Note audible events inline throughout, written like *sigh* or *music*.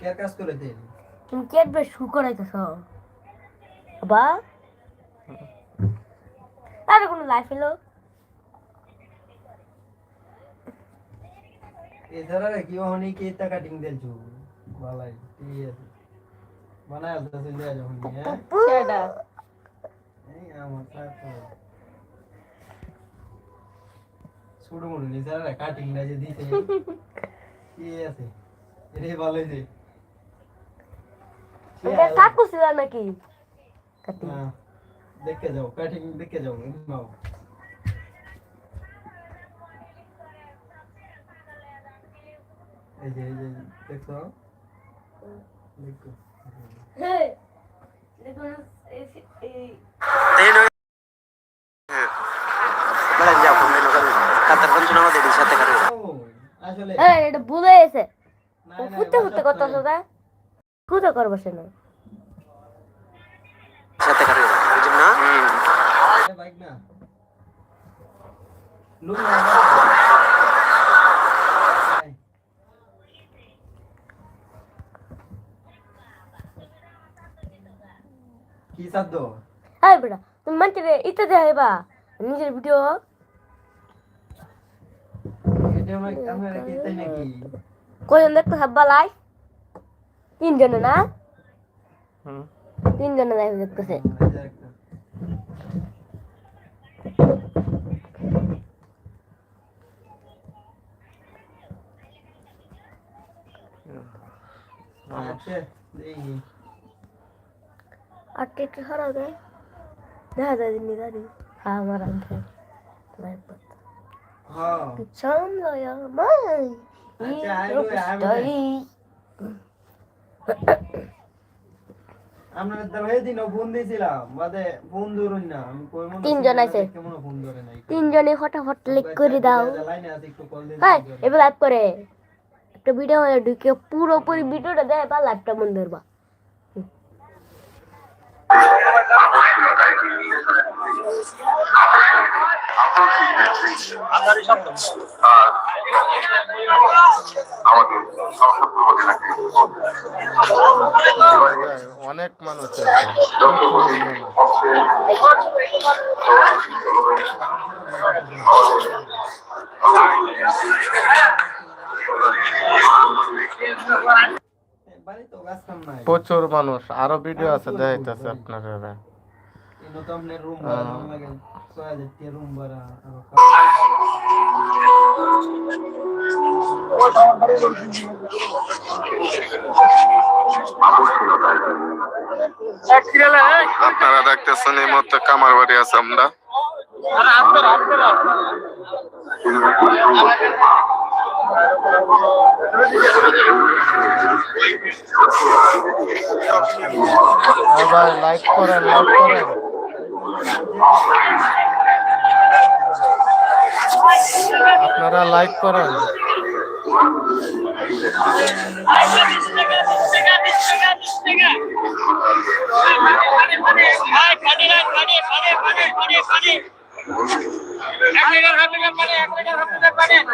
কে কাজ করে দেন তুমি কেটবে শু করাইতেছ বা আরে কোনো লাইফ এলো? এছাড়া কি হনি কি তা কাটিং দেলছু ভালাই ঠিক আছে বানায় যখন হ্যাঁ? এই আমার সাথে ছোট মনে কাটিং না যে দিতে *laughs* কি আছে। এরে ভালো হয়েছে। এটা কাকু ছিল নাকি? কাটি হ্যাঁ, দেখে যাও কাটিং দেখে যাও নাও। এই যে এই যে দেখো। দেখো দেখুন এই লুক না। এই। কি শব্দ এই বেটা তুমি মানতে রে ইতে দেখাইবা নিজের ভিডিও কয়জন দেখতে হাব্বা লাই তিনজনে না? তিনজনে লাইভ দেখতেছে। এই যে একটা। সরাও দে দেখা যায় হ্যাঁ। আমার আগে লাইভ হ্যাঁ সামলায় আচ্ছা। আমরা তো সেদিন ফোন দিয়েছিলাম বাদে ফোন ধরুন না আমি কই মনে তিনজন আছে। কেমন ফোন ধরে নাই তিনজনে ফটাফট ক্লিক করে দাও হ্যাঁ এবার লাইভ করে একটা ভিডিও হয়ে ঢুকে পুরোপুরি ভিডিওটা দেয় বা লাইভটা মন ধরবা অনেক মানুষ বাড়ি তো গাছ কাম নাই প্রচুর মানুষ। আরও ভিডিও আছে দেখাইতেছে আপনারা রুম ভাড়া রুম ভাড়া আপনারা দেখতেছেন এই মুহূর্তে কামার বাড়ি আছে আমরা। লাইক করেন লাইক করেন। আপনারা লাইক করেন। লাইক করেন দয়া করে আপনারা লাইক করেন।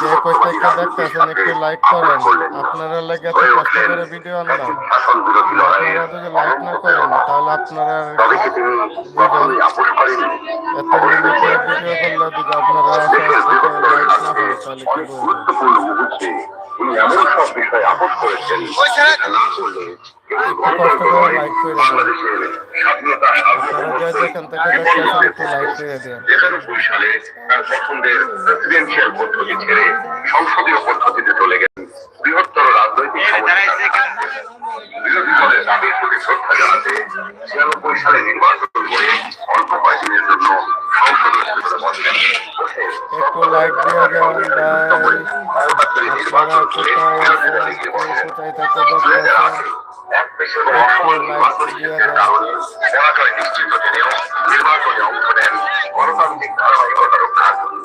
যে কই থেকে দেখতেছেন একটু লাইক করেন। আপনারা লাগে এত কষ্ট করে ভিডিও আনলাম। আপনারা যদি লাইক না করেন তাহলে আপনারা বুঝেন এত লিমিটেড ভিডিও করলে যদি আপনারা লাইক না করেন তাহলে কি বলব? এমন সব বিষয় আপোষ করেছেন কষ্ট সালে তার পছন্দের প্রেসিডেন্সিয়াল পদ্ধতি সংসদীয় পদ্ধতিতে চলে গেলেন বৃহত্তর রাজনৈতিক বিরোধী দলের দাবির প্রতি শ্রদ্ধা জানাতে ছিয়ানব্বই সালে নির্বাচন করে অল্প কয়েকদিনের জন্য এক দেশের অসমান নির্বাচনী যুদ্ধের কারণে পরাজয় নিশ্চিত জেনেও নির্বাচনে অংশ নেন গণতান্ত্রিক ধারাবাহিকতা রক্ষার জন্য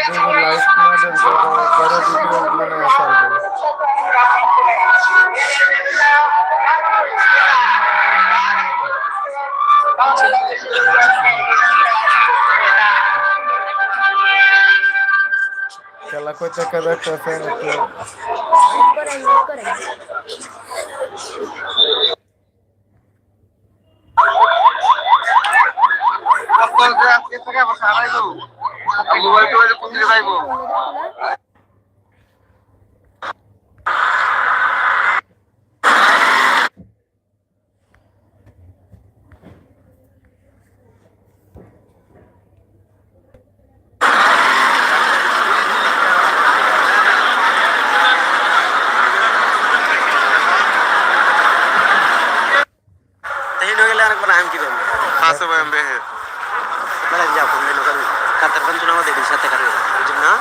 দেন তো বড় ভিডিও মনে আসবে খেলা কই থেকে দেখতেছেন একটু লাইক করেন লাইক করেন তাই হয়ে গেলে আরেকবার আমি কি করব আছে ভাই আমি বেহে বেলা যাও কোন দিন করবি কাতার কোন শোনা আমাদের সাথে কারও বুঝুন না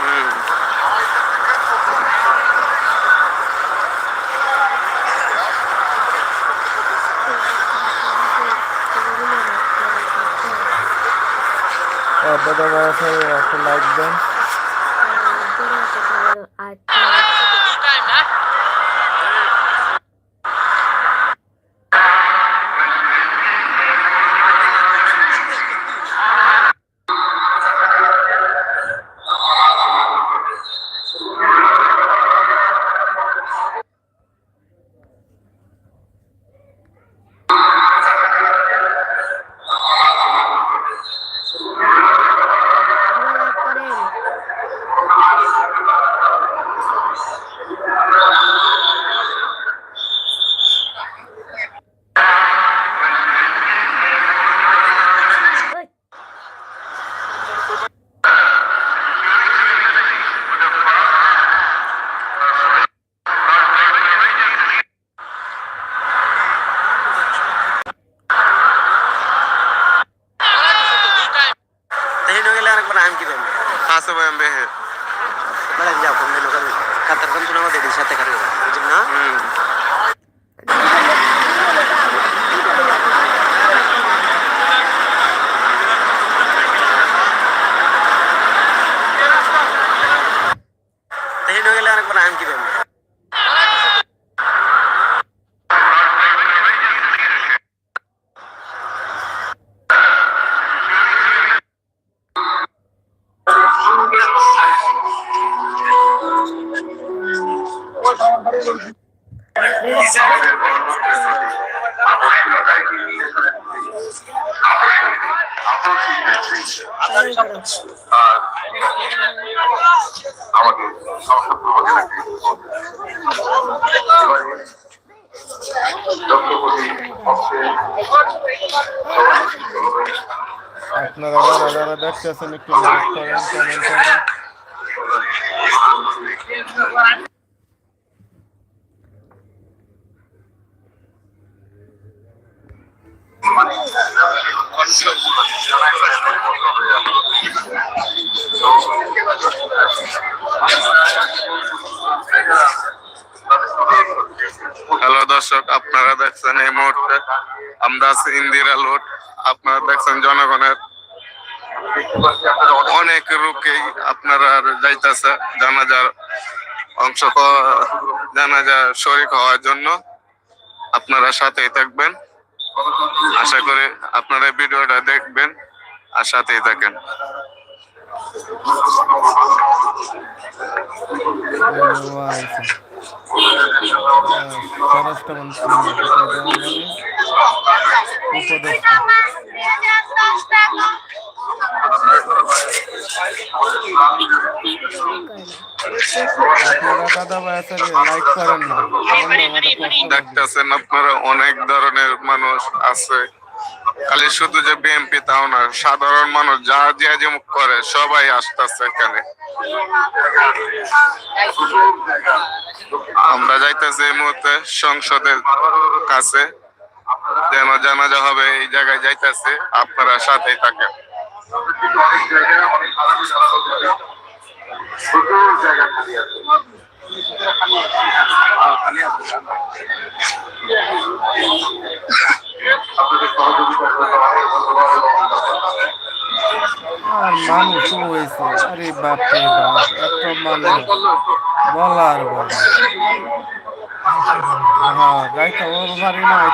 দাদা ভাই একটা লাইক দেন আচ্ছা লাইক করেন ওই, তাই হয়ে গেলে আরেকবার আমি কি করব আছে ভাই আমি বেহে বেলা যাও কোন দিন করবি কাতার কোন শোনা আমাদের সাথে কারও বুঝুন না তাই হয়ে গেলে আরেকবার আমি কি করব আমাদের সংসদ ভবনে রাখি দ্রব্যপতি অংশে আপনারা যারা যারা দেখতেছেন একটু লাইক করেন কমেন্ট করেন। হ্যালো দর্শক, আপনারা দেখছেন এই মুহূর্তে আমরা আছি ইন্দিরা লোড আপনারা দেখছেন জনগণের। অনেক রুকেই আপনারা যাইতেছে জানাজার অংশ জানাজা শরিক হওয়ার জন্য। আপনারা সাথেই থাকবেন। আশা করি আপনারা ভিডিওটা দেখবেন আর সাথেই থাকেন। উপদেষ্টা কষ্ট লাগে। দেখতেছেন আপনারা অনেক ধরনের মানুষ আছে খালি শুধু যে বিএনপি তাও না, সাধারণ মানুষ যা যে যে করে, সবাই আসতেছে এখানে। আমরা যাইতেছি এই মুহূর্তে সংসদের কাছে, যেন জানাজা হবে, এই জায়গায় যাইতেছে, আপনারা সাথেই থাকেন। মানুষ হয়েছে। আরে বাপ রে বাপ এত বলার বলা হ্যাঁ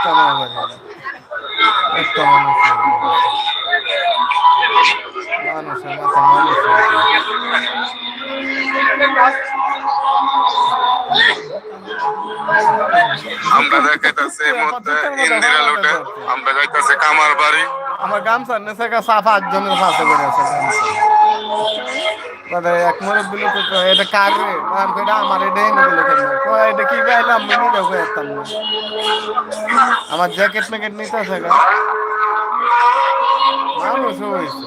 না মানুষ। আমরা দেখাইতেছি মুহূর্তে ইন্দিরা লোটে, আমরা যাইতেছি কামার বাড়ি। আমার গামছার নেশা গা সাফ আটজনের পাশে করে আছে মানে এক মরে দিল তো তো এটা কার রে? আর কইটা আমার এটা এনে দিল কেন এটা কি গাইলাম আমি নিজে কইতাম আমার জ্যাকেট ম্যাকেট নিতে আছে গা। মানুষ হয়েছে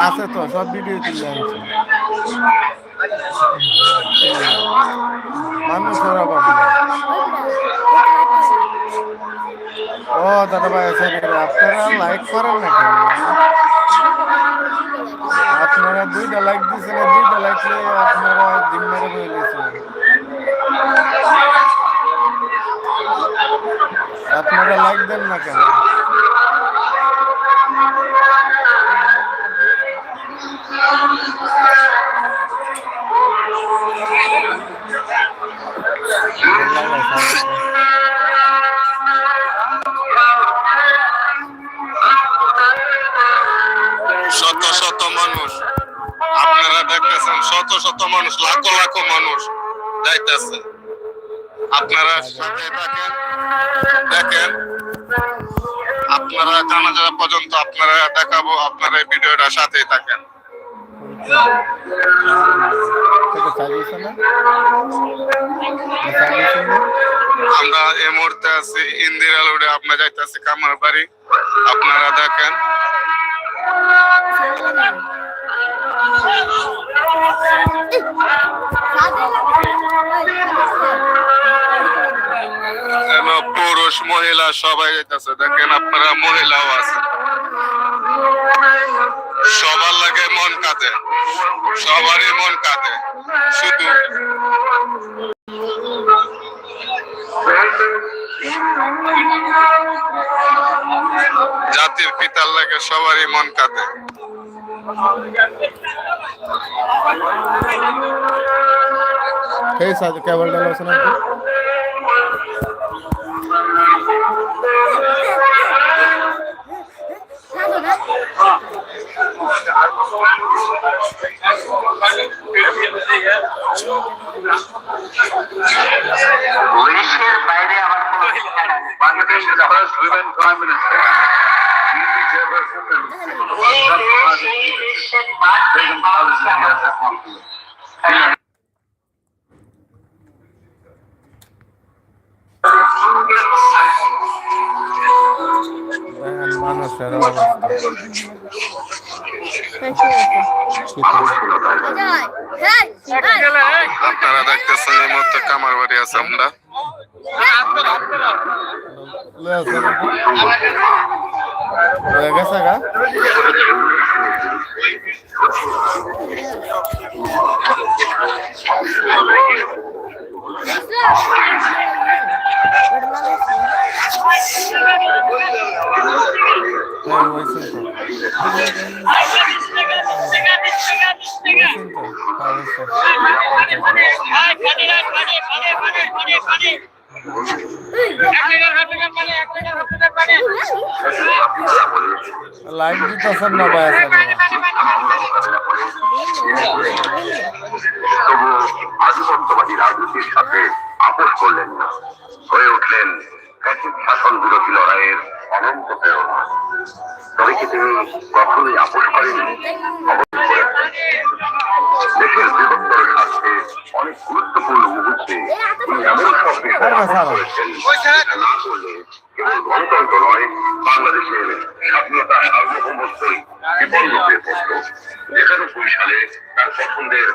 আছে তো, সব ভিডিও তুলে আনছে মানুষের অভাব ও দাদা ভাই সরি আপনারা লাইক করেন না কেন আপনারা দুইটা লাইক দিয়েছেন দুইটা লাইক আপনারা জিম্মারে বয়ে দিয়েছেন আপনারা লাইক দেন না কেন? মানুষ। আপনারা দেখতেছেন, শত শত মানুষ, লাখো লাখো মানুষ যাইতেছে। আপনারা সাথে থাকেন দেখেন। আপনারা জানাজা পর্যন্ত আপনারা দেখাবো, আপনারা এই ভিডিওটা সাথেই থাকেন। আমরা এই মুহূর্তে আছি, ইন্দিরা রোডে আপনার যাইতেছি কামার বাড়ি আপনারা দেখেন পুরুষ, মহিলা সবাই যাইতেছে। দেখেন আপনারা মহিলাও আছে। সবার লাগে মন কাঁদে। সবারই মন কাঁদে, শুধু। জাতির পিতার লাগে সবারই মন কাঁদে। সেই সাথে কেবল ডাল আছে না তো? দেশের বাইরে আবার কোনো শিক্ষা নাই বাংলাদেশের ফার্স্ট উইমেন প্রাইম মানুষের আপনারা কামার বাড়ি আছে আমরা লয়ে গেছে গা লাইক দিতেছেন না ভাই আধিপত্যবাদী রাজনীতির সাথে আপোষ করলেন না। হয়ে উঠলেন শাসন বিরোধী লড়াইয়ের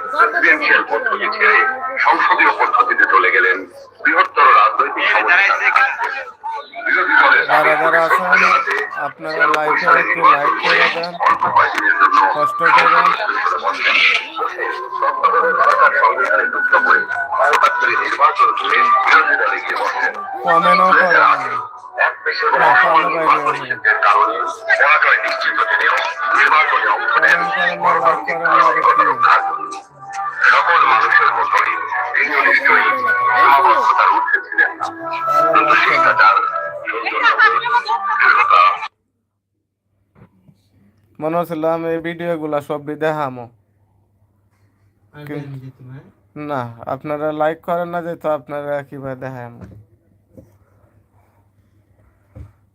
প্রেসিডেন্সিয়াল পদ্ধতি ছেড়ে সংসদীয় পদ্ধতিতে চলে গেলেন বৃহত্তর রাজনৈতিক বিরোধী দলের যারা যারা আছেন আপনারা লাইভে একটু লাইক করে দেন কষ্ট করবেন কমেন্টও করেন নিশ্চিত নির্বাচনে অংশ নেন সকল মানুষের মতনই তিনি নিশ্চয়ই সমাবস্থতার ঊর্ধ্বে ছিলেন না। কিন্তু শিষ্টাচার মনে হচ্ছিল আমি এই ভিডিওগুলা সব দেখামো। আমি বের হয়ে যেতাম, হ্যাঁ? না আপনারা লাইক করেন না যে তো আপনারা কীভাবে দেখাম।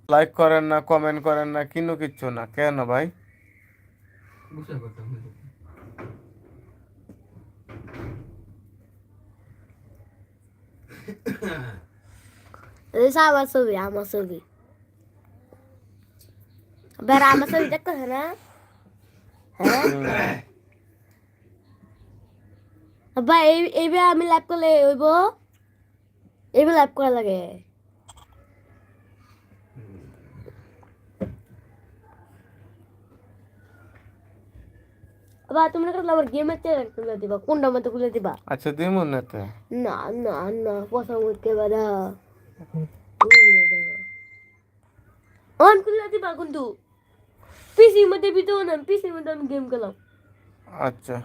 লাইক করেন না কমেন্ট করেন না কিনো কিচ্ছু না। কেন ভাই বুঝতে পারতাম না। এই সব আমার ছবি আমার ছবি এবার আমার ছবি দেখতে না হ্যাঁ এই এইবার আমি লাইভ করলে হইব এইবার লাগে আবার তোমরা কাছে আমার গেমের চ্যানেল খুলে দিবা কোনটা মতো খুলে দিবা? আচ্ছা দিমুন এতে না না না পছন্দ করতে পারা অন খুলে দিবা কিন্তু। পিসির মধ্যে বিতো না পিসির মধ্যে আমি গেম খেলাম। আচ্ছা।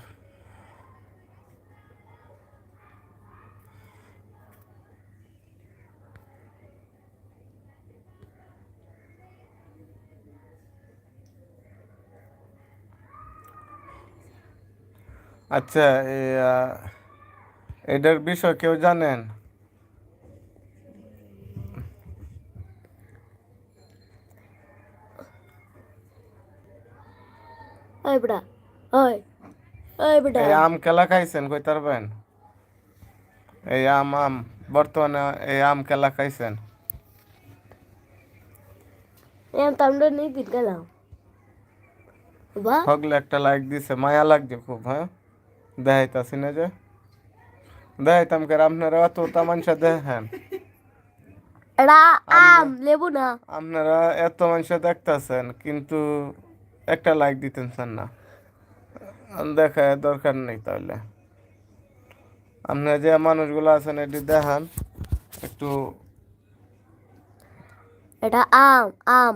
আচ্ছা এটার বিষয় কেউ জানেন? এই আম কেলা খাইছেন? কই তারবেন এই আম আম বর্তমানে এই আম কেলা খাইছেন? একটা লাইক দিছে মায়া লাগছে খুব হ্যাঁ? দেখাইতাছি না যে। দেখাইতাম কে আপনারা অত তামানসা দেখেন। এটা আম লেবু না। আপনারা এত মানুষ দেখতেছেন কিন্তু একটা লাইক দিতেন স্যার না। দেখা দরকার নেই তাহলে। আপনারা যে মানুষগুলো আছেন এটি দেখান। একটু এটা আম আম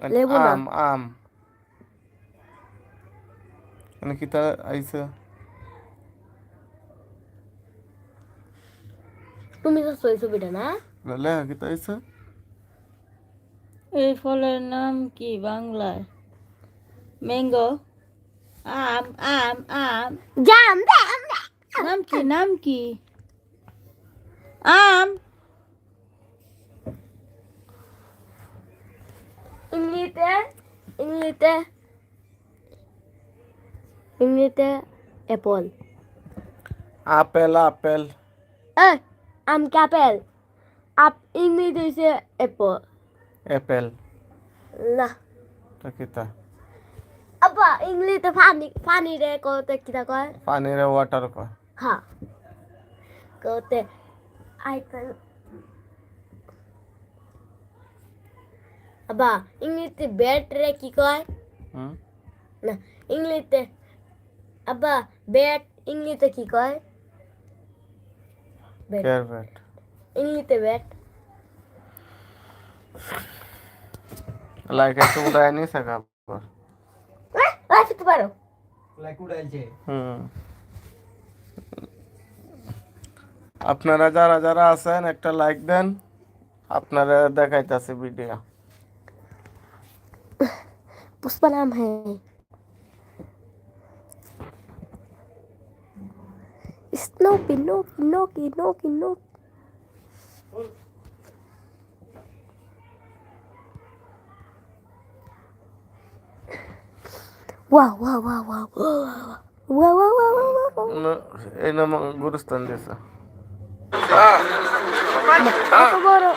লেবু না। আম আম। মানে কি তা আইসে তুমি তো সই ছবিটা না? লেখা কি তা এই ফলের নাম কি বাংলায়? ম্যাঙ্গো। আম আম আম। জাম জাম নাম কি নাম কি? আম। ইংলিতে ইংলিতে ইংলিতে অ্যাপল আপেল আপেল এই আম কি আপ ইংলিতে হইছে অ্যাপল অ্যাপেল না তা কি তা আব্বা ইংলিতে পানি পানি রে কতে কিটা কয় পানির ওয়াটার কয় হ্যাঁ কতে আইপেল আব্বা ইংলিতে ব্যাট রে কি কয় হুম না ইংলিতে আব্বা ব্যাট ইংলিতে কি কয় bat. Care bat. Ini the bat. Like ऐसे उड़ा नहीं सका पर। हाँ, आज तो पारो। Like उड़ा जाए। हम्म। আপনারা যারা যারা আছেন একটা লাইক দেন আপনারা দেখাইতেছে ভিডিও পুষ্পা নাম হ্যাঁ Noki, Noki, Noki, Noki, Noki. Wow, wow, wow, wow. Wow, wow, wow, wow, wow. No, ay na mga gurustan desa. Ah! Ako goro.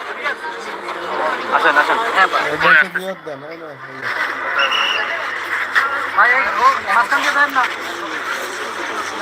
Asan, asan? Ayan sa biyot dan. Ayan, ayan. Ayan, ayan. Ayan, ayan. Ayan, ayan.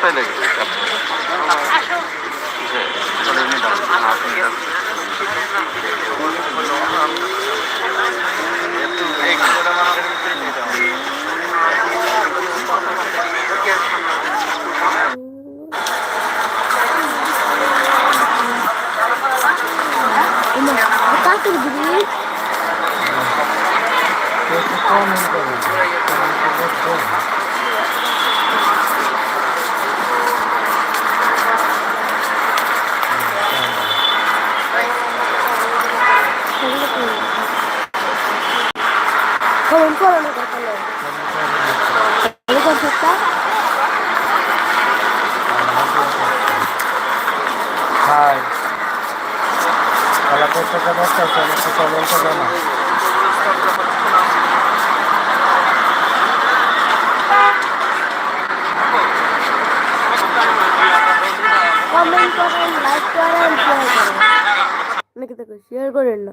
উঠে চারটায় লেগেছে high খেলা করতে দেখতেছেন একটু কমেন্টে জানা comment করেন লাইক করেন শেয়ার করেন না।